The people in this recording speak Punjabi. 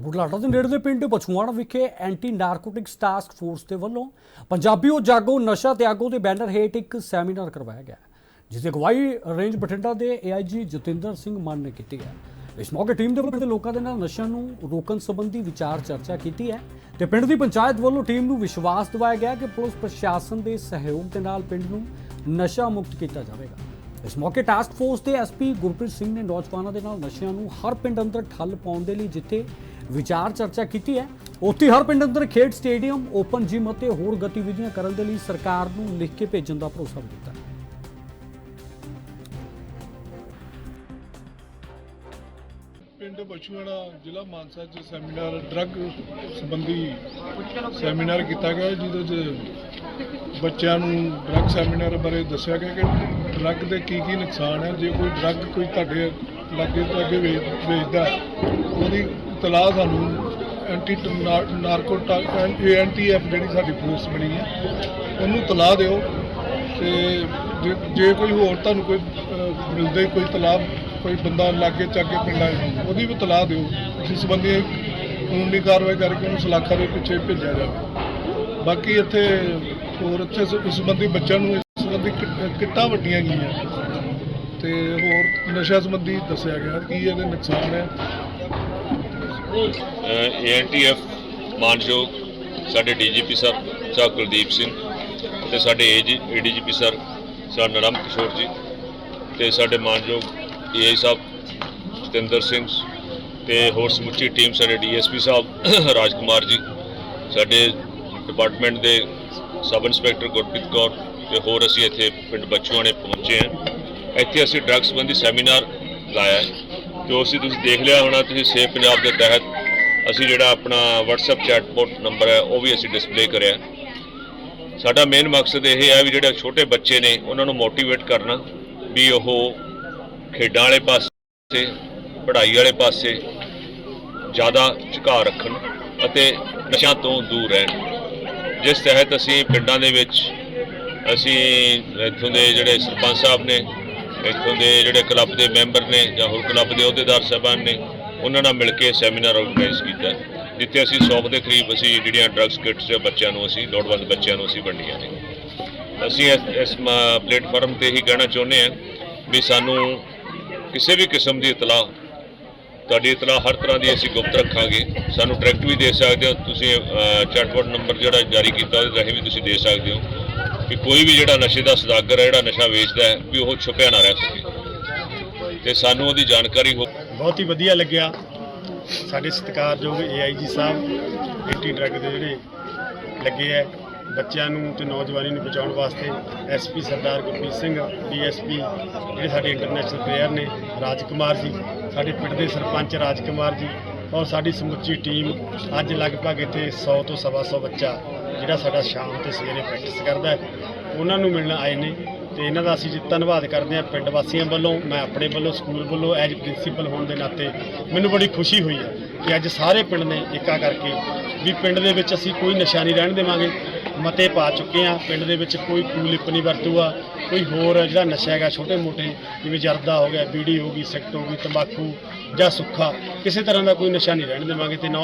ਬੁਢਲਾਡਾ ਦੇ ਨੇੜਲੇ ਪਿੰਡ ਬਛੂਆਣਾ ਵਿਖੇ ਐਂਟੀ ਨਾਰਕੋਟਿਕਸ ਟਾਸਕ ਫੋਰਸ ਦੇ ਵੱਲੋਂ ਪੰਜਾਬੀਓ ਜਾਗੋ ਨਸ਼ਾ ਤਿਆਗੋ ਦੇ ਬੈਨਰ ਹੇਠ ਇੱਕ ਸੈਮੀਨਾਰ ਕਰਵਾਇਆ ਗਿਆ, ਜਿਸ ਦੀ ਅਗਵਾਈ ਰੇਂਜ ਬਠਿੰਡਾ ਦੇ ਏਆਈਜੀ ਜਤਿੰਦਰ ਸਿੰਘ ਮਾਨ ਨੇ ਕੀਤੀ ਹੈ। ਇਸ ਮੌਕੇ ਟੀਮ ਦੇ ਵੱਲੋਂ ਦੇ ਲੋਕਾਂ ਦੇ ਨਾਲ ਨਸ਼ਿਆਂ ਨੂੰ ਰੋਕਣ ਸੰਬੰਧੀ ਵਿਚਾਰ ਚਰਚਾ ਕੀਤੀ ਹੈ ਤੇ ਪਿੰਡ ਦੀ ਪੰਚਾਇਤ ਵੱਲੋਂ ਟੀਮ ਨੂੰ ਵਿਸ਼ਵਾਸ ਦਿਵਾਇਆ ਗਿਆ ਕਿ ਪੁਲਿਸ ਪ੍ਰਸ਼ਾਸਨ ਦੇ ਸਹਿਯੋਗ ਦੇ ਨਾਲ ਪਿੰਡ ਨੂੰ ਨਸ਼ਾ ਮੁਕਤ ਕੀਤਾ ਜਾਵੇਗਾ। ਇਸ ਮੌਕੇ ਟਾਸਕ ਫੋਰਸ ਦੇ ਐਸਪੀ ਗੁਰਪ੍ਰੀਤ ਸਿੰਘ ਨੇ ਨੌਜਵਾਨਾਂ ਦੇ ਨਾਲ ਨਸ਼ਿਆਂ ਨੂੰ ਹਰ ਪਿੰਡ ਅੰਦਰ ਠੱਲ ਪਾਉਣ ਦੇ ਲਈ ਜਿੱਥੇ ਵਿਚਾਰ ਚਰਚਾ ਕੀਤੀ ਹੈ। ਉੱਥੇ ਹਰ ਪਿੰਡ ਅੰਦਰ ਖੇਡ ਸਟੇਡੀਅਮ ਓਪਨ ਜਿਮ ਅਤੇ ਹੋਰ ਗਤੀਵਿਧੀਆਂ ਕਰਨ ਦੇ ਲਈ ਸਰਕਾਰ ਨੂੰ ਲਿਖ ਕੇ ਭੇਜਣ ਦਾ ਭਰੋਸਾ ਦਿੱਤਾ। ਪਿੰਡ ਬਛੂਆਣਾ ਜ਼ਿਲ੍ਹਾ ਮਾਨਸਾ 'ਚ ਸੈਮੀਨਾਰ, ਡਰੱਗ ਸੰਬੰਧੀ ਸੈਮੀਨਾਰ ਕੀਤਾ ਗਿਆ ਜਿਹਦੇ 'ਚ ਬੱਚਿਆਂ ਨੂੰ ਡਰੱਗ ਸੈਮੀਨਾਰ ਬਾਰੇ ਦੱਸਿਆ ਗਿਆ ਕਿ ਡਰੱਗ ਦੇ ਕੀ ਕੀ ਨੁਕਸਾਨ ਹੈ। ਜੇ ਕੋਈ ਡਰੱਗ ਕੋਈ ਤੁਹਾਡੇ ਲਾਗੇ ਤੋਂ ਅੱਗੇ ਵੇਚਦਾ ਉਹਦੀ ਤਲਾਹ ਸਾਨੂੰ ਐਂਟੀ ਨਾਰਕੋਟਾ ਐਨਟੀਐਫ ਜਿਹੜੀ ਸਾਡੀ ਪੁਲਿਸ ਬਣੀ ਹੈ, ਉਹਨੂੰ ਤਲਾਹ ਦਿਓ ਤੇ ਜੇ- ਜੇ ਕੋਈ ਹੋਰ ਤੁਹਾਨੂੰ ਕੋਈ ਮਿਲਦੇ ਕੋਈ ਤਲਾਹ ਕੋਈ ਬੰਦਾ ਲਾਗੇ ਚਾਗੇ ਪਿੰਡਾਂ ਉਹਦੀ ਵੀ ਤਲਾਹ ਦਿਓ ਇਸ ਸੰਬੰਧੀ ਕਾਨੂੰਨੀ ਕਾਰਵਾਈ ਕਰਕੇ ਉਹਨੂੰ ਸਲਾਖਾਂ ਦੇ ਪਿੱਛੇ ਭੇਜਿਆ ਜਾਵੇ। ਬਾਕੀ ਇੱਥੇ ਹੋਰ ਇੱਥੇ ਇਸ ਸੰਬੰਧੀ ਬੱਚਿਆਂ ਨੂੰ ਇਸ ਸੰਬੰਧੀ ਕਿੱਟ- ਕਿੱਟਾਂ ਵੱਡੀਆਂ ਗਈਆਂ। ਤੇ ਹੋਰ ਨਸ਼ਾ ਸੰਬੰਧੀ ਦੱਸਿਆ ਗਿਆ ਕਿ ਇਹਦੇ ਨੁਕਸਾਨ ਹੈ। ਏਐਨਟੀਐਫ ਮਾਨਯੋਗ ਸਾਡੇ ਡੀਜੀਪੀ ਸਾਹਿਬ ਸਾਹਿਬ ਕੁਲਦੀਪ ਸਿੰਘ ਤੇ ਸਾਡੇ ਏਡੀਜੀਪੀ ਸਰ ਸਰ ਨਰਮ ਕਿਸ਼ੋਰ ਜੀ ਤੇ ਸਾਡੇ ਮਾਨਯੋਗ ਏਆਈ ਸਾਹਿਬ ਜਤਿੰਦਰ ਸਿੰਘ ਤੇ ਹੋਰ ਸਮੁੱਚੀ ਟੀਮ ਸਾਡੇ ਡੀਐਸਪੀ ਸਾਹਿਬ, ਰਾਜਕੁਮਾਰ ਜੀ, ਸਾਡੇ ਡਿਪਾਰਟਮੈਂਟ ਦੇ ਸਬ ਇੰਸਪੈਕਟਰ ਗੁਰਪ੍ਰੀਤ ਕੌਰ ਤੇ ਹੋਰ ਅਸੀਂ ਇੱਥੇ ਪਿੰਡ ਬਚੂਆਣੇ ਪਹੁੰਚੇ ਹਾਂ। ਇੱਥੇ ਅਸੀਂ ਡਰੱਗ ਸੰਬੰਧੀ ਸੈਮੀਨਾਰ ਲਾਇਆ ਹੈ। ਜੋ ਅਸੀਂ ਤੁਸੀਂ ਦੇਖ ਲਿਆ ਹੋਣਾ, ਤੁਸੀਂ ਸੇਫ ਪੰਜਾਬ ਦੇ ਤਹਿਤ ਅਸੀਂ ਜਿਹੜਾ ਆਪਣਾ WhatsApp ਚੈਟਬੋਟ ਨੰਬਰ ਹੈ, ਉਹ ਵੀ ਅਸੀਂ ਡਿਸਪਲੇ ਕਰਿਆ। ਸਾਡਾ ਮੇਨ ਮਕਸਦ ਇਹ ਹੈ ਵੀ ਜਿਹੜੇ ਛੋਟੇ ਬੱਚੇ ਨੇ, ਉਹਨਾਂ ਨੂੰ ਮੋਟੀਵੇਟ ਕਰਨਾ ਵੀ ਉਹ ਖੇਡਾਂ ਵਾਲੇ ਪਾਸੇ, ਪੜ੍ਹਾਈ ਵਾਲੇ ਪਾਸੇ ਜ਼ਿਆਦਾ ਝੁਕਾਅ ਰੱਖਣ ਅਤੇ ਨਸ਼ਿਆਂ ਤੋਂ ਦੂਰ ਰਹਿਣ। ਜਿਸ ਤਹਿਤ ਅਸੀਂ ਪਿੰਡਾਂ ਦੇ ਵਿੱਚ ਅਸੀਂ ਇੱਥੋਂ ਦੇ ਜਿਹੜੇ ਸਰਪੰਚ ਸਾਹਿਬ ਨੇ ਇੱਥੋਂ ਦੇ ਜਿਹੜੇ ਕਲੱਬ ਦੇ ਮੈਂਬਰ ਨੇ ਜਾਂ ਹੋਰ ਕਲੱਬ ਦੇ ਅਹੁਦੇਦਾਰ ਸਾਹਿਬਾਨ ਨੇ, ਉਹਨਾਂ ਨਾਲ ਮਿਲ ਕੇ ਸੈਮੀਨਾਰ ਆਰਗੇਨਾਈਜ਼ ਕੀਤਾ। ਜਿੱਥੇ ਅਸੀਂ 100 ਦੇ ਕਰੀਬ ਅਸੀਂ ਜਿਹੜੀਆਂ ਡਰੱਗਸ ਕਿਟਸ ਦੇ ਬੱਚਿਆਂ ਨੂੰ ਅਸੀਂ, ਲੋੜਵੰਦ ਬੱਚਿਆਂ ਨੂੰ ਅਸੀਂ ਵੰਡੀਆਂ ਨੇ। ਅਸੀਂ ਇਸ ਪਲੇਟਫਾਰਮ ਤੇ ਹੀ ਕਹਿਣਾ ਚਾਹੁੰਦੇ ਹਾਂ ਵੀ ਸਾਨੂੰ ਕਿਸੇ ਵੀ ਕਿਸਮ ਦੀ ਇਤਲਾਹ, ਤੁਹਾਡੀ ਇਤਲਾਹ ਹਰ ਤਰ੍ਹਾਂ ਦੀ ਅਸੀਂ ਗੁਪਤ ਰੱਖਾਂਗੇ। ਸਾਨੂੰ ਡਾਇਰੈਕਟ ਵੀ ਦੇ ਸਕਦੇ ਹੋ। ਤੁਸੀਂ ਚੈਟਬੋਟ ਨੰਬਰ ਜਿਹੜਾ ਜਾਰੀ ਕੀਤਾ ਉਹਦੇ ਰਾਹੀਂ ਵੀ ਤੁਸੀਂ ਦੇ ਸਕਦੇ ਹੋ। ਕਿ ਕੋਈ ਵੀ ਜਿਹੜਾ ਨਸ਼ੇ ਦਾ ਸਦਾਗਰ ਹੈ, ਜਿਹੜਾ ਨਸ਼ਾ ਵੇਚਦਾ ਹੈ, ਵੀ ਉਹ ਛੁਪਿਆ ਨਾ ਰਹਿ ਸਕੇ। ਤੇ ਸਾਨੂੰ ਉਹਦੀ ਜਾਣਕਾਰੀ ਹੋ ਬਹੁਤ ਹੀ ਵਧੀਆ ਲੱਗਿਆ। ਸਾਡੇ ਸਤਿਕਾਰਯੋਗ ਏਆਈਜੀ ਸਾਹਿਬ ਐਂਟੀ ਡਰੱਗ ਦੇ ਜਿਹੜੇ ਲੱਗੇ ਹੈ, ਬੱਚਿਆਂ ਨੂੰ ਤੇ ਨੌਜਵਾਨੀ ਨੂੰ ਬਚਾਉਣ ਵਾਸਤੇ ਐਸਪੀ ਸਰਦਾਰ ਗੁਰਪ੍ਰੀਤ ਸਿੰਘ ਡੀਐਸਪੀ ਜਿਹੜੇ ਸਾਡੇ ਇੰਟਰਨੈਸ਼ਨਲ ਪਲੇਅਰ ਨੇ ਰਾਜ ਕੁਮਾਰ ਜੀ, ਸਾਡੇ ਪਿੰਡ ਦੇ ਸਰਪੰਚ ਰਾਜ ਕੁਮਾਰ ਜੀ, ਔਰ ਸਾਡੀ ਸਮੁੱਚੀ ਟੀਮ ਅੱਜ ਲਗਭਗ ਇੱਥੇ 100 ਤੋਂ ਸਵਾ ਸੌ ਬੱਚਾ ਜਿਹੜਾ ਸਾਡਾ ਸ਼ਾਮ ਤੇ ਸਵੇਰੇ ਪ੍ਰੈਕਟਿਸ ਕਰਦਾ ਹੈ, ਉਹਨਾਂ ਨੂੰ ਮਿਲਣ ਆਏ ਨੇ ਤੇ ਇਹਨਾਂ ਦਾ ਅਸੀਂ ਜੀ ਧੰਨਵਾਦ ਕਰਦੇ ਹਾਂ ਪਿੰਡ ਵਾਸੀਆਂ ਵੱਲੋਂ, ਮੈਂ ਆਪਣੇ ਵੱਲੋਂ, ਸਕੂਲ ਵੱਲੋਂ ਐਜ ਪ੍ਰਿੰਸੀਪਲ ਹੋਣ ਦੇ ਨਾਤੇ ਮੈਨੂੰ ਬੜੀ ਖੁਸ਼ੀ ਹੋਈ ਹੈ ਕਿ ਅੱਜ ਸਾਰੇ ਪਿੰਡ ਨੇ ਇੱਕਾ ਕਰਕੇ ਵੀ ਪਿੰਡ ਦੇ ਵਿੱਚ ਅਸੀਂ ਕੋਈ ਨਸ਼ਾ ਨਹੀਂ ਰਹਿਣ ਦੇਵਾਂਗੇ ਮਤੇ ਪਾ ਚੁੱਕੇ ਹਾਂ, ਪਿੰਡ ਦੇ ਵਿੱਚ ਕੋਈ ਕੂਲਿਪ ਨਹੀਂ ਵਰਤੂਗਾ, ਕੋਈ ਹੋਰ ਜਿਹੜਾ ਨਸ਼ਾ ਹੈਗਾ ਛੋਟੇ ਮੋਟੇ ਜਿਵੇਂ ਜਰਦਾ ਹੋ ਗਿਆ, ਬੀੜੀ ਹੋ ਗਈ ਸਿਗਰਟ ਹੋ ਗਈ, ਤੰਬਾਕੂ ਜਾਂ ਸੁੱਖਾ, ਕਿਸੇ ਤਰ੍ਹਾਂ ਦਾ ਕੋਈ ਨਸ਼ਾ ਨਹੀਂ ਰਹਿਣ ਦੇਵਾਂਗੇ ਤੇ ਨੌ